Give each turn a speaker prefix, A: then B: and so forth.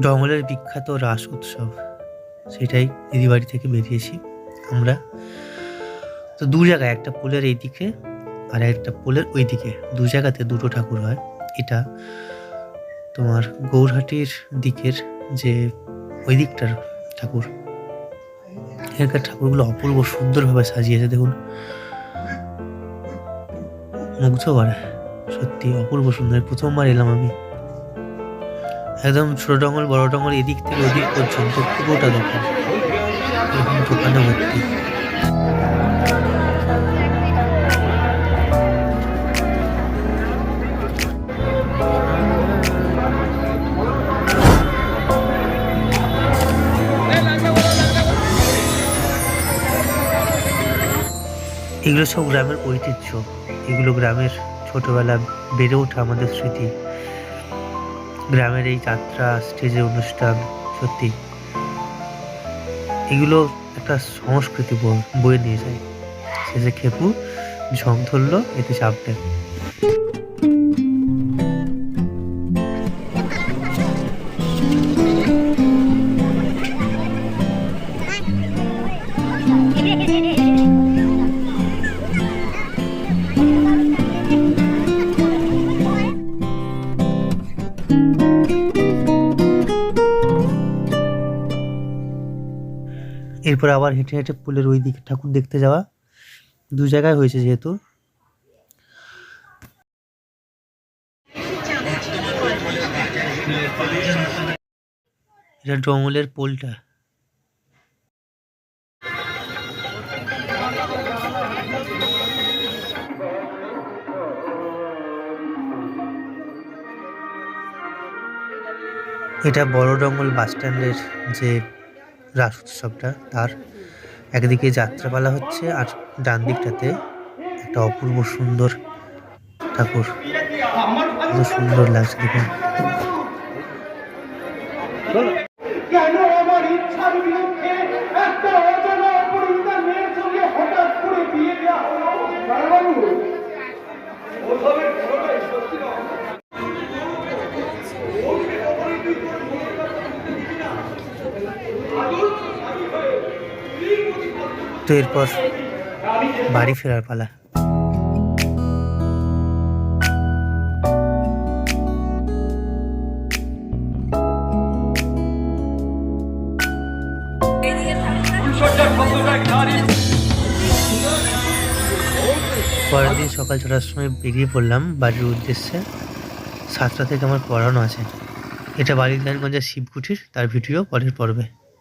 A: জঙ্গলের বিখ্যাত রাস উৎসব। সেটাই দিদি বাড়ি থেকে বেরিয়েছি আমরা। তো দু জায়গায়, একটা পোলের এই দিকে আর একটা পোলের ওই দিকে দু জায়গাতে দুটো ঠাকুর হয়। এটা তোমার গৌরহাটির দিকের যে ওই দিকটার ঠাকুর। এখানকার ঠাকুরগুলো অপূর্ব সুন্দরভাবে সাজিয়েছে, দেখুন। মুগ্ধ করে, সত্যি অপূর্ব সুন্দর। প্রথমবার এলাম আমি। একদম ছোট ডঙ্গল বড় ডঙ্গল এদিক থেকে ওদিক পর্যন্ত পুরোটা দোকান এরকম দোকানে ভর্তি। এগুলো সব গ্রামের ঐতিহ্য। এগুলো গ্রামের ছোটবেলা বেড়ে ওঠা আমাদের স্মৃতি। গ্রামের এই যাত্রা, স্টেজে অনুষ্ঠান, সত্যি। এগুলো একটা সংস্কৃতি বয়ে- নিয়ে যায়। সে যে খেপু, ঝং ধরলো, এতে চাপবে এরপর আবার হেঁটে হেঁটে পুলের ওই দিকে ঠাকুর দেখতে যাওয়া দু জায়গায় হয়েছে যেহেতু। এটা ডমলের পোলটা। এটা বড় ডঙ্গল বাস স্ট্যান্ডের যে রাস উৎসবটা তার একদিকে যাত্রাপালা হচ্ছে আর ডান দিকটাতে একটা অপূর্ব সুন্দর ঠাকুর। সুন্দর লাগছে দেখুন।
B: হঠাৎ করে বিয়ে দেওয়া
A: তো এরপর বাড়ি ফেরার পালা। পরের দিন সকাল ছটার সময় বেরিয়ে পড়লাম বাড়ির উদ্দেশ্যে। সাতটা থেকে আমার পড়ানো আছে। এটা বাড়ির নারায়ণগঞ্জের শিবকুঠির, তার ভিডিও পরের পর্বে।